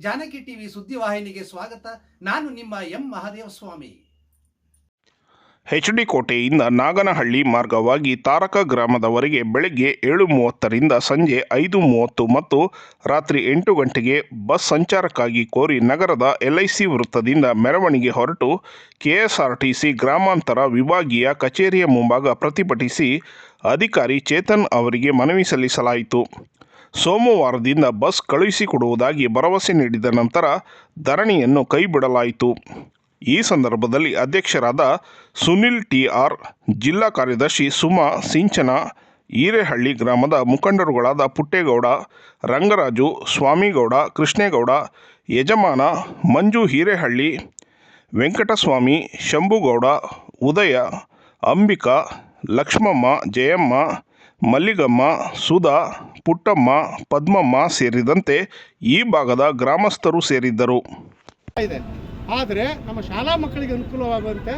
Janaki TV ಸುದ್ದಿವಾಹಿನಿಗೆ ಸ್ವಾಗತ. ನಾನು ನಿಮ್ಮ M Mahadeva Swamy. H D ಕೋಟೆಯಿಂದ Naganahalli ಮಾರ್ಗವಾಗಿ ತಾರಕ ಗ್ರಾಮದವರೆಗೆ ಬೆಳಗ್ಗೆ ಏಳು ಮೂವತ್ತರಿಂದ ಸಂಜೆ ಐದು ಮೂವತ್ತು ಮತ್ತು ರಾತ್ರಿ ಎಂಟು ಗಂಟೆಗೆ ಬಸ್ ಸಂಚಾರಕ್ಕಾಗಿ ಕೋರಿ ನಗರದ ಎಲ್ಐಸಿ ವೃತ್ತದಿಂದ ಮೆರವಣಿಗೆ ಹೊರಟು ಕೆಎಸ್ಆರ್ಟಿಸಿ ಗ್ರಾಮಾಂತರ ವಿಭಾಗೀಯ ಕಚೇರಿಯ ಮುಂಭಾಗ ಪ್ರತಿಭಟಿಸಿ ಅಧಿಕಾರಿ ಚೇತನ್ ಅವರಿಗೆ ಮನವಿ ಸಲ್ಲಿಸಲಾಯಿತು. ಸೋಮವಾರದಿಂದ ಬಸ್ ಕಳುಹಿಸಿಕೊಡುವುದಾಗಿ ಭರವಸೆ ನೀಡಿದ ನಂತರ ಧರಣಿಯನ್ನು ಕೈಬಿಡಲಾಯಿತು. ಈ ಸಂದರ್ಭದಲ್ಲಿ ಅಧ್ಯಕ್ಷರಾದ ಸುನಿಲ್ ಟಿ ಆರ್ ಜಿಲ್ಲಾ ಕಾರ್ಯದರ್ಶಿ ಸುಮಾ ಸಿಂಚನ ಈರೇಹಳ್ಳಿ ಗ್ರಾಮದ ಮುಖಂಡರುಗಳಾದ ಪುಟ್ಟೇಗೌಡ, ರಂಗರಾಜು ಸ್ವಾಮಿಗೌಡ, ಕೃಷ್ಣೇಗೌಡ, ಯಜಮಾನ ಮಂಜು ಹಿರೇಹಳ್ಳಿ, ವೆಂಕಟಸ್ವಾಮಿ, ಶಂಭುಗೌಡ, ಉದಯ, ಅಂಬಿಕಾ, ಲಕ್ಷ್ಮಮ್ಮ, ಜಯಮ್ಮ, ಮಲ್ಲಿಗಮ್ಮ, ಸುಧಾ ಪುಟ್ಟಮ್ಮ ಪದ್ಮಮ್ಮ ಸೇರಿದಂತೆ ಈ ಭಾಗದ ಗ್ರಾಮಸ್ಥರು ಸೇರಿದ್ದರು. ಇದೆ. ಆದರೆ ನಮ್ಮ ಶಾಲಾ ಮಕ್ಕಳಿಗೆ ಅನುಕೂಲವಾಗುವಂತೆ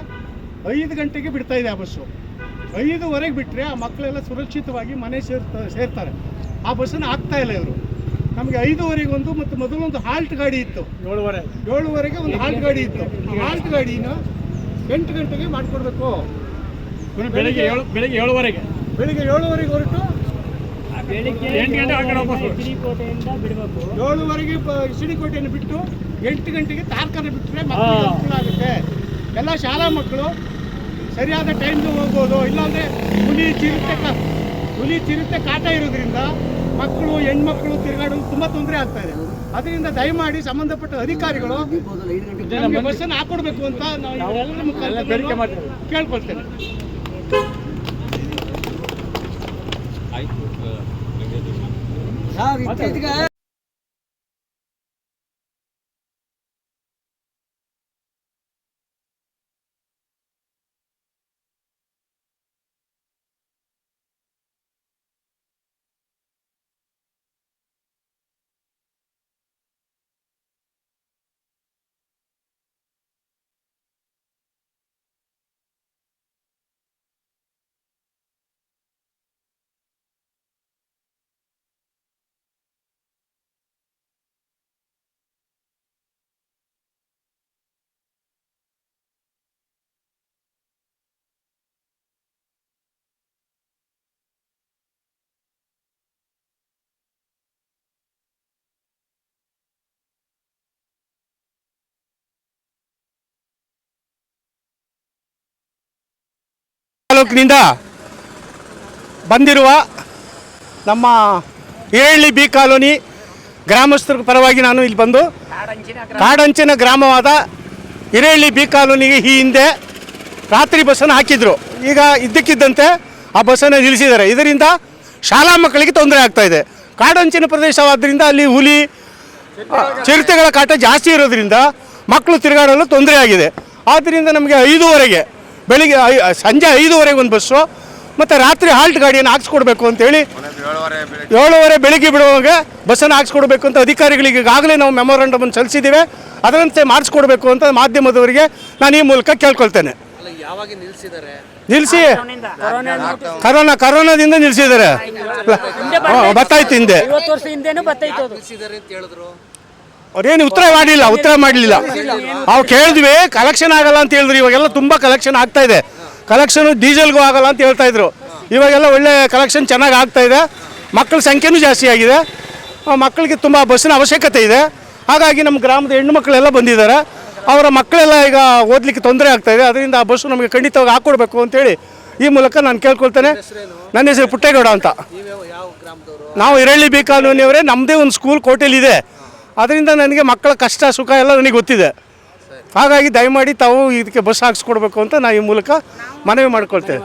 ಐದು ಗಂಟೆಗೆ ಬಿಡ್ತಾ ಇದೆ ಆ ಬಸ್ಸು ಐದುವರೆಗೆ ಬಿಟ್ಟರೆ ಆ ಮಕ್ಕಳೆಲ್ಲ ಸುರಕ್ಷಿತವಾಗಿ ಮನೆ ಸೇರ್ತಾ ಸೇರ್ತಾರೆ. ಆ ಬಸ್ಸನ್ನು ಆಗ್ತಾ ಇಲ್ಲ ಇವರು. ನಮಗೆ ಐದುವರೆಗೆ ಒಂದು ಮತ್ತು ಮೊದಲೊಂದು ಹಾಲ್ಟ್ ಗಾಡಿ ಇತ್ತು. ಏಳುವರೆ. ಏಳುವರೆಗೆ ಒಂದು ಹಾಲ್ಟ್ ಗಾಡಿ ಇತ್ತು. ಆ ಹಾಲ್ಟ್ ಗಾಡಿನ ಎಂಟು ಗಂಟೆಗೆ ಮಾಡಿಕೊಡ್ಬೇಕು. ಬೆಳಿಗ್ಗೆ ಏಳು ಬೆಳಿಗ್ಗೆ ಏಳುವರೆಗೆ. ಬೆಳಿಗ್ಗೆ ಏಳುವರೆಗೆ ಹೊರಟು ಎಂಟು ಗಂಟೆ ಆ ಕಡೆ ವಾಪಸ್ ಏಳುವರೆಗೆ ಸಿಡಿಕೋಟೆಯನ್ನು ಬಿಟ್ಟು ಎಂಟು ಗಂಟೆಗೆ ತಾರ್ಕನ ಬಿಟ್ಟರೆ ಮಕ್ಕಳು ಅನುಕೂಲ ಆಗುತ್ತೆ. ಎಲ್ಲ ಶಾಲಾ ಮಕ್ಕಳು ಸರಿಯಾದ ಟೈಮ್ಗೆ ಹೋಗ್ಬೋದು. ಇಲ್ಲಾಂದರೆ ಹುಲಿ ಚಿರುತ್ತೆ ಕ- ಹುಲಿ ಚಿರುತ್ತೆ ಕಾಟ ಇರೋದ್ರಿಂದ ಮಕ್ಕಳು ಹೆಣ್ಮಕ್ಳು ತಿರುಗಾಡೋದು ತುಂಬ ತೊಂದರೆ ಆಗ್ತಾ ಇದೆ. ಅದರಿಂದ ದಯಮಾಡಿ ಸಂಬಂಧಪಟ್ಟ ಅಧಿಕಾರಿಗಳು ಬಸ್ಸನ್ನು ಹಾಕೊಡ್ಬೇಕು ಅಂತ ನಾವು ಕೇಳ್ಕೊಳ್ತೇನೆ. ಎಲ್ಲ ಬೇಡಿಕೆ ಮುಖಾಂತರ ಮಾಡ್ತೇವೆ ಕೇಳ್ಕೊಳ್ತೇನೆ ತಾಲೂಕಿನಿಂದ ಬಂದಿರುವ ನಮ್ಮ ಏಳ್ಳಿ ಬಿ ಕಾಲೋನಿ ಗ್ರಾಮಸ್ಥರ ಪರವಾಗಿ ನಾನು ಇಲ್ಲಿ ಬಂದು ಕಾಡಂಚಿನ ಗ್ರಾಮವಾದ ಹಿರೇಹಳ್ಳಿ ಬಿ ಕಾಲೋನಿಗೆ ಈ ಹಿಂದೆ ರಾತ್ರಿ ಬಸ್ಸನ್ನು ಹಾಕಿದ್ರು. ಈಗ ಇದ್ದಕ್ಕಿದ್ದಂತೆ ಆ ಬಸ್ಸನ್ನು ನಿಲ್ಲಿಸಿದ್ದಾರೆ. ಇದರಿಂದ ಶಾಲಾ ಮಕ್ಕಳಿಗೆ ತೊಂದರೆ ಆಗ್ತಾ ಇದೆ. ಕಾಡಂಚಿನ ಪ್ರದೇಶವಾದ್ದರಿಂದ ಅಲ್ಲಿ ಹುಲಿ, ಚಿರತೆಗಳ ಕಾಟ ಜಾಸ್ತಿ ಇರೋದ್ರಿಂದ ಮಕ್ಕಳು ತಿರುಗಾಡಲು ತೊಂದರೆ ಆಗಿದೆ. ಆದ್ದರಿಂದ ನಮಗೆ ಐದೂವರೆಗೆ ಬೆಳಿಗ್ಗೆ ಐ- ಸಂಜೆ ಐದುವರೆಗೆ ಒಂದು ಬಸ್ಸು ಮತ್ತು ರಾತ್ರಿ ಹಾಲ್ಟ್ ಗಾಡಿಯನ್ನು ಹಾಕ್ಸ್ಕೊಡ್ಬೇಕು ಅಂತೇಳಿ ಏಳುವರೆ ಬೆಳಿಗ್ಗೆ ಬಿಡುವಾಗ ಬಸ್ಸನ್ನು ಹಾಕ್ಸ್ಕೊಡ್ಬೇಕು ಅಂತ ಅಧಿಕಾರಿಗಳಿಗೆ ಈಗಾಗಲೇ ನಾವು ಮೆಮೊರಂಡಮನ್ನು ಸಲ್ಲಿಸಿದ್ದೇವೆ. ಅದರಂತೆ ಮಾಡಿಸ್ಕೊಡ್ಬೇಕು ಅಂತ ಮಾಧ್ಯಮದವರಿಗೆ ನಾನು ಈ ಮೂಲಕ ಕೇಳ್ಕೊಳ್ತೇನೆ. ನಿಲ್ಲಿಸಿ ಕರೋನಾ ಕರೋನಾದಿಂದ ನಿಲ್ಲಿಸಿದ್ದಾರೆ ಬತ್ತಾಯ್ತು ಹಿಂದೆ. ಅವ್ರೇನು ಉತ್ತರ ಮಾಡಲಿಲ್ಲ ಉತ್ತರ ಮಾಡಲಿಲ್ಲ. ನಾವು ಕೇಳಿದ್ವಿ ಕಲೆಕ್ಷನ್ ಆಗಲ್ಲ ಅಂತ ಹೇಳಿದ್ರು. ಇವಾಗೆಲ್ಲ ತುಂಬ ಕಲೆಕ್ಷನ್ ಆಗ್ತಾ ಇದೆ. ಕಲೆಕ್ಷನ್ ಡೀಸೆಲ್ಗೂ ಆಗಲ್ಲ ಅಂತ ಹೇಳ್ತಾ ಇದ್ರು. ಇವಾಗೆಲ್ಲ ಒಳ್ಳೆ ಕಲೆಕ್ಷನ್ ಚೆನ್ನಾಗಿ ಆಗ್ತಾ ಇದೆ. ಮಕ್ಕಳ ಸಂಖ್ಯೆನೂ ಜಾಸ್ತಿ ಆಗಿದೆ. ಮಕ್ಕಳಿಗೆ ತುಂಬ ಬಸ್ಸಿನ ಅವಶ್ಯಕತೆ ಇದೆ. ಹಾಗಾಗಿ ನಮ್ಮ ಗ್ರಾಮದ ಹೆಣ್ಣು ಮಕ್ಕಳೆಲ್ಲ ಬಂದಿದ್ದಾರೆ. ಅವರ ಮಕ್ಕಳೆಲ್ಲ ಈಗ ಓದಲಿಕ್ಕೆ ತೊಂದರೆ ಆಗ್ತಾ ಇದೆ. ಅದರಿಂದ ಆ ಬಸ್ಸು ನಮಗೆ ಖಂಡಿತವಾಗಿ ಹಾಕ್ಕೊಡ್ಬೇಕು ಅಂತೇಳಿ ಈ ಮೂಲಕ ನಾನು ಕೇಳ್ಕೊಳ್ತೇನೆ. ನನ್ನ ಹೆಸರು ಪುಟ್ಟೇಗೌಡ ಅಂತ. ನಾವು ಇರಳ್ಳಿ ಬಿ ನಮ್ಮದೇ ಒಂದು ಸ್ಕೂಲ್ ಕೋಟೆಲಿದೆ. ಅದರಿಂದ ನನಗೆ ಮಕ್ಕಳ ಕಷ್ಟ, ಸುಖ ಎಲ್ಲ ನನಗೆ ಗೊತ್ತಿದೆ. ಹಾಗಾಗಿ ದಯಮಾಡಿ ತಾವು ಇದಕ್ಕೆ ಬಸ್ ಹಾಕ್ಸ್ಕೊಡ್ಬೇಕು ಅಂತ ನಾ ಈ ಮೂಲಕ ಮನವಿ ಮಾಡ್ಕೊಳ್ತೇವೆ